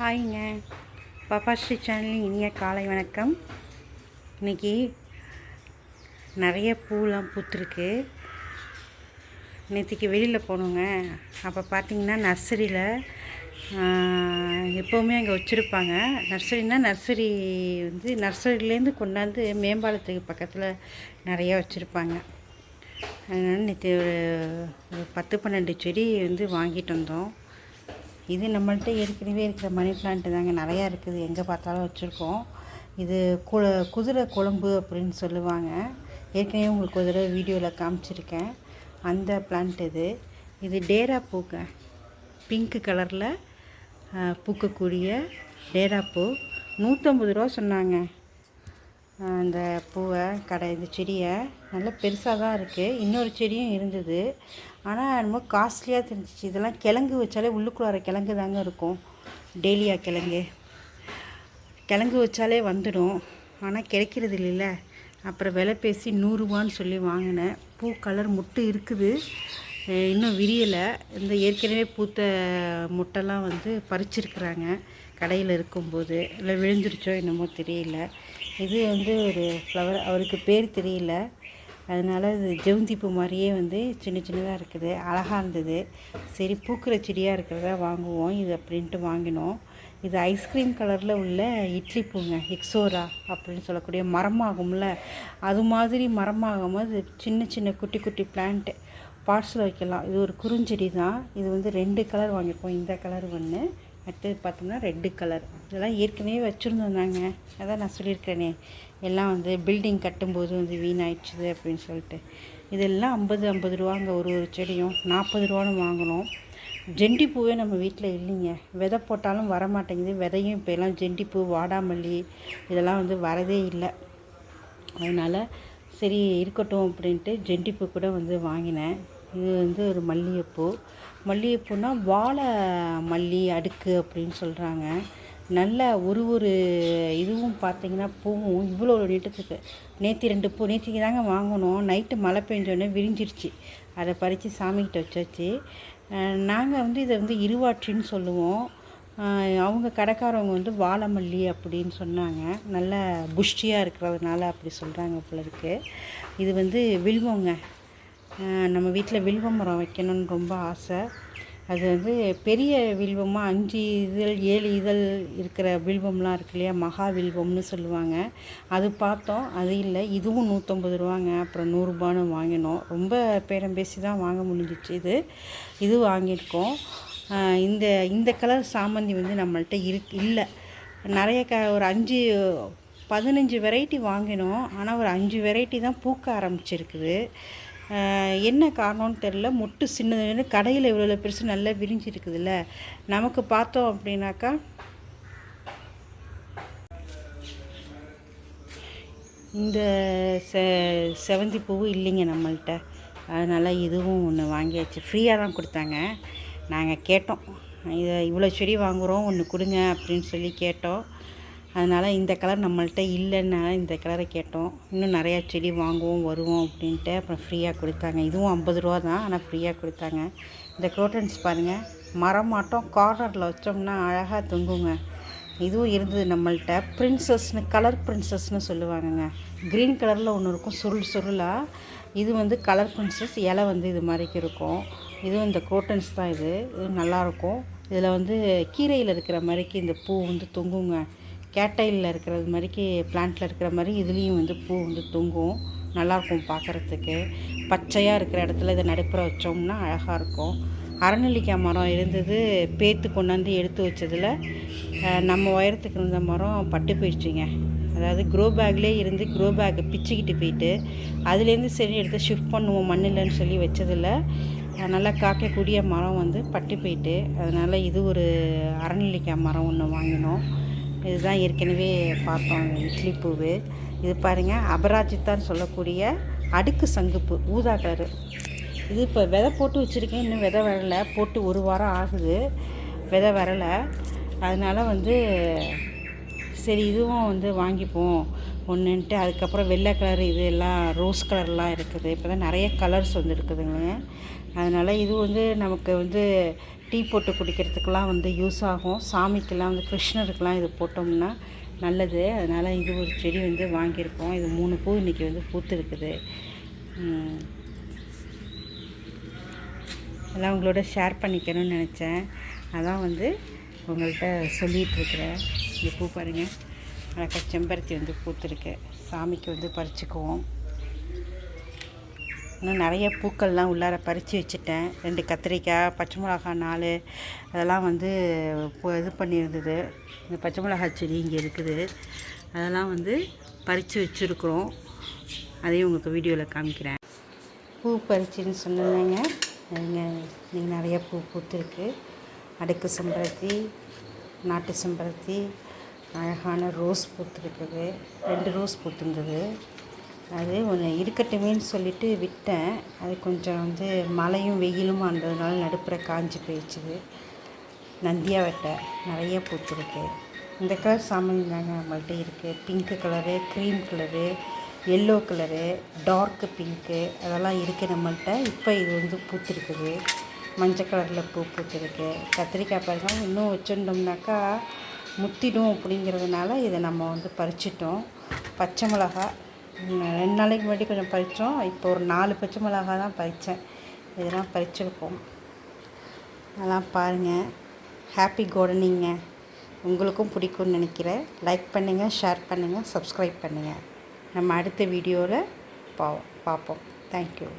ஹாய்ங்க. பாப்பா ஸ்ரீ சேனலின் இனிய காலை வணக்கம். இன்னைக்கு நிறைய பூலாம் பூத்துருக்கு. நேற்றுக்கு வெளியில் போனோங்க. அப்போ பார்த்தீங்கன்னா நர்சரியில் எப்போவுமே அங்கே வச்சுருப்பாங்க. நர்சரினா நர்சரி வந்து நர்சரியிலேருந்து கொண்டாந்து மேம்பாலத்துக்கு பக்கத்தில் நிறையா வச்சுருப்பாங்க. அதனால் நேற்று ஒரு ஒரு பத்து பன்னெண்டு செடி வந்து வாங்கிட்டு வந்தோம். இது நம்மள்ட்ட ஏற்கனவே இருக்கிற மணி பிளான்ட்டு தாங்க. நிறையா இருக்குது. எங்கே பார்த்தாலும் வச்சுருக்கோம். இது கு குதிரை குழம்பு அப்படின்னு சொல்லுவாங்க. ஏற்கனவே உங்களுக்கு ஒரு தடவை வீடியோவில் காமிச்சிருக்கேன். அந்த பிளான்ட் இது. இது டேரா பூங்க. பிங்க் கலரில் பூக்கக்கூடிய டேரா பூ. நூற்றம்பது ரூபா சொன்னாங்க. அந்த பூவை கடை இந்த செடியை. நல்லா பெருசாக தான் இருக்குது இன்னொரு செடியும் இருந்தது. ஆனால் என்னமோ காஸ்ட்லியாக தெரிஞ்சிச்சு. இதெல்லாம் கிழங்கு வச்சாலே உள்ளுக்குள்ளார கிழங்கு தாங்க இருக்கும். டெய்லியா கிழங்கு. கிழங்கு வச்சாலே வந்துடும். ஆனால் கிடைக்கிறது இல்லைல்ல. அப்புறம் விலை பேசி நூறுரூவான்னு சொல்லி வாங்கினேன். பூ கலர் முட்டு இருக்குது. இன்னும் விரியலை. இந்த ஏற்கனவே பூத்த முட்டைலாம் வந்து பறிச்சிருக்கிறாங்க. கடையில் இருக்கும்போது. இல்லை விழுந்துருச்சோ என்னமோ தெரியல. இது வந்து ஒரு ஃப்ளவர் அவருக்கு பேர் தெரியல. அதனால் இது ஜெவந்தி பூ மாதிரியே வந்து சின்ன சின்னதாக இருக்குது அழகாக இருந்தது. சரி பூக்கிற செடியாக இருக்கிறதா வாங்குவோம் இது அப்படின்ட்டு வாங்கினோம். இது ஐஸ்கிரீம் கலரில் உள்ள இட்லி பூங்க எக்ஸோரா அப்படின்னு சொல்லக்கூடிய மரமாகும்ல அது மாதிரி மரமாகும் போது சின்ன சின்ன குட்டி குட்டி பிளான்ட்டு பாட்ஸில் வைக்கலாம். இது ஒரு குறுஞ்செடி தான் இது வந்து ரெண்டு கலர் வாங்கியிருக்கோம். இந்த கலர் ஒன்று அடுத்தது பார்த்தோம்னா ரெட்டு கலர். இதெல்லாம் ஏற்கனவே வச்சுருந்தோம் நாங்க அதான் நான் சொல்லியிருக்கேனே எல்லாம் வந்து பில்டிங் கட்டும்போது வந்து வீணாயிடுச்சுது அப்படின்னு சொல்லிட்டு. இதெல்லாம் ஐம்பது ஐம்பது ரூபாங்க ஒரு ஒரு செடியும். நாற்பது ரூபான்னு வாங்கினோம் ஜெண்டி பூவே நம்ம வீட்டில் இல்லைங்க. விதை போட்டாலும் வர மாட்டேங்குது விதையும் இப்போ எல்லாம் ஜெண்டி பூ வாடாமல்லி இதெல்லாம் வந்து வரதே இல்லை. அதனால் சரி இருக்கட்டும் அப்படின்ட்டு ஜெண்டிப்பூ கூட வந்து வாங்கினேன். இது வந்து ஒரு மல்லிகைப்பூ. மல்லிகைப்பூனா வாழை மல்லி அடுக்கு அப்படின்னு சொல்கிறாங்க நல்ல ஒரு ஒரு இதுவும் பார்த்தீங்கன்னா பூவும் இவ்வளோ நீட்டத்துக்கு. நேற்று ரெண்டு பூ நேற்றுக்கு தாங்க வாங்கினோம் நைட்டு மழை பெஞ்சோடனே விரிஞ்சிருச்சு. அதை பறித்து சாமிக்கிட்ட வச்சாச்சு. நாங்கள் வந்து இதை வந்து இருவாற்றின்னு சொல்லுவோம். அவங்க கடைக்காரவங்க வந்து வாழைமல்லி அப்படின்னு சொன்னாங்க. நல்ல புஷ்டியாக இருக்கிறதுனால அப்படி சொல்கிறாங்க போல இது வந்து வில்வங்க. நம்ம வீட்டில் வில்வ மரம் வைக்கணும்னு ரொம்ப ஆசை. அது வந்து பெரிய வில்வமாக அஞ்சு இதழ் ஏழு இதழ் இருக்கிற வில்வம்லாம் இருக்கு இல்லையா மகா வில்வம்னு சொல்லுவாங்க. அது பார்த்தோம் அது இல்லை. இதுவும் நூற்றம்பது ரூபாங்க. அப்புறம் நூறுரூபான்னு வாங்கினோம். ரொம்ப பேரம் பேசி தான் வாங்க முடிஞ்சிச்சு இது. இது வாங்கியிருக்கோம். இந்த இந்த கலர் சாமந்தி வந்து நம்மள்கிட்ட இருக்கு இல்லை. நிறைய க ஒரு அஞ்சு பதினஞ்சு வெரைட்டி வாங்கினோம். ஆனால் ஒரு அஞ்சு வெரைட்டி தான் பூக்க ஆரம்பிச்சிருக்குது. என்ன காரணம்னு தெரில மொட்டு சின்னது கடையில் இவ்வளோ பெருசு நல்லா விரிஞ்சிருக்குதுல்ல. நமக்கு பார்த்தோம் அப்படின்னாக்கா இந்த செ செவந்தி பூவும் இல்லைங்க நம்மள்கிட்ட அதனால் இதுவும் ஒன்று வாங்கியாச்சு. ஃப்ரீயாக தான் கொடுத்தாங்க. நாங்கள் கேட்டோம். இதை இவ்வளோ செடி வாங்குகிறோம் ஒன்று கொடுங்க அப்படின்னு சொல்லி கேட்டோம். அதனால் இந்த கலர் நம்மள்கிட்ட இல்லைன்னா இந்த கலரை கேட்டோம். இன்னும் நிறையா செடி வாங்குவோம் வருவோம் அப்படின்ட்டு அப்புறம் ஃப்ரீயாக கொடுத்தாங்க. இதுவும் ஐம்பது ரூபா தான் ஆனால் ஃப்ரீயாக கொடுத்தாங்க. இந்த குரோட்டன்ஸ் பாருங்கள் மரம் மாட்டோம் கார்னரில் வச்சோம்னா அழகாக தொங்குங்க. இதுவும் இருந்தது நம்மள்கிட்ட பிரின்சஸ்னு கலர் பிரின்சஸ்னு சொல்லுவாங்கங்க. க்ரீன் கலரில் ஒன்று இருக்கும் சுருள் சுருளாக இது வந்து கலர் பிரின்சஸ் இலை வந்து இது மாதிரிக்கு இருக்கும். இதுவும் இந்த குரோட்டன்ஸ் தான் இது. இது நல்லாயிருக்கும் இதில் வந்து கீரையில் இருக்கிற மாதிரிக்கு இந்த பூ வந்து தொங்குங்க. கேட்டைலில் இருக்கிறது மாதிரிக்கு பிளான்ட்டில் இருக்கிற மாதிரி இதுலேயும் வந்து பூ வந்து தொங்கும். நல்லாயிருக்கும் பார்க்குறதுக்கு பச்சையாக இருக்கிற இடத்துல இதை நடுப்புற வச்சோம்னா அழகாக இருக்கும். அறநெல்லிக்காய் மரம் இருந்தது பேத்து கொண்டாந்து எடுத்து வச்சதில் நம்ம உயரத்துக்கு இருந்த மரம் பட்டு போயிடுச்சுங்க. அதாவது க்ரோ பேக்லேயே இருந்து க்ரோ பேக்கை பிச்சுக்கிட்டு போயிட்டு அதுலேருந்து சரி எடுத்து ஷிஃப்ட் பண்ணுவோம் மண் இல்லைன்னு சொல்லி வச்சதில் நல்லா காக்கக்கூடிய மரம் வந்து பட்டு போயிட்டு அதனால் இது ஒரு அறநெல்லிக்காய் மரம் ஒன்று வாங்கினோம். இதுதான் ஏற்கனவே பார்த்தோம் இட்லி பூவு. இது பாருங்கள் அபராஜித்தான்னு சொல்லக்கூடிய அடுக்கு சங்குப்பு ஊதா கலரு இது இப்போ விதை போட்டு வச்சுருக்கேன் இன்னும் விதை வரலை. போட்டு ஒரு வாரம் ஆகுது விதை வரலை. அதனால் வந்து சரி இதுவும் வந்து வாங்கிப்போம். ஒன்றுன்ட்டு அதுக்கப்புறம் வெள்ளை கலர் இது எல்லாம் ரோஸ் கலர்லாம் இருக்குது. இப்போ தான் நிறைய கலர்ஸ் வந்துருக்குதுங்க அதனால் இது வந்து நமக்கு வந்து டீ போட்டு குடிக்கிறதுக்கெலாம் வந்து யூஸ் ஆகும். சாமிக்கெல்லாம் வந்து கிருஷ்ணருக்கெலாம் இது போட்டோம்னா நல்லது. அதனால் இது ஒரு செடி வந்து வாங்கியிருக்கோம். இது மூணு பூ இன்றைக்கி வந்து பூத்துருக்குது. ம். எல்லாம் உங்களோட ஷேர் பண்ணிக்கணும்னு நினச்சேன். அதான் வந்து உங்கள்கிட்ட சொல்லிகிட்ருக்குறேன் இந்த பூ பாருங்கள் அழகாக செம்பருத்தி வந்து பூத்துருக்கு. சாமிக்கு வந்து பறிச்சுக்குவோம். இன்னும் நிறைய பூக்கள்லாம் உள்ளார பறித்து வச்சுட்டேன். ரெண்டு கத்திரிக்காய் பச்சை மிளகா நாலு அதெல்லாம் வந்து இது பண்ணியிருந்தது. இந்த பச்சை மிளகாய் செடி இங்கே இருக்குது. அதெல்லாம் வந்து பறித்து வச்சுருக்குறோம். அதையும் உங்களுக்கு வீடியோவில் காமிக்கிறேன். பூ பறிச்சுன்னு சொன்னேங்க. நீங்கள் நீங்கள் நிறைய பூ பூத்துருக்கு. அடுக்கு செம்பருத்தி நாட்டு செம்பருத்தி அழகான ரோஸ் பூத்துருக்குது. ரெண்டு ரோஸ் பூத்துருந்தது. அது ஒன்று இருக்கட்டுமேன்னு சொல்லிட்டு விட்டேன். அது கொஞ்சம் வந்து மழையும் வெயிலும் இருந்ததுனால நடுப்புற காஞ்சி போயிடுச்சுது. நந்தியா வெட்டை நிறைய பூத்துருக்கு. இந்த கலர் சாமந்தி தாங்க நம்மள்ட்ட இருக்குது pink colour cream colour yellow colour dark pink அதெல்லாம் இருக்குது நம்மள்ட்ட. இப்போ இது வந்து பூத்திருக்குது. மஞ்சள் கலரில் பூ பூத்திருக்கு. கத்திரிக்காய் பாருங்க இன்னும் வச்சுருந்தோம்னாக்கா முத்திடும் அப்படிங்கிறதுனால இதை நம்ம வந்து பறிச்சிட்டோம். பச்சை மிளகா ரெண்டு நாளைக்கு முன்னாடி கொஞ்சம் பறித்தோம். இப்போ ஒரு நாலு பச்சை மிளகா தான் பறித்தேன். இதெல்லாம் பறிச்சிருக்கோம். அதெல்லாம் பாருங்கள் ஹாப்பி கார்டனிங்க உங்களுக்கும் பிடிக்கும்னு நினைக்கிறேன். லைக் பண்ணுங்கள் ஷேர் பண்ணுங்கள் சப்ஸ்கிரைப் பண்ணுங்கள் நம்ம அடுத்த வீடியோவில் பா பார்ப்போம். தேங்க்யூ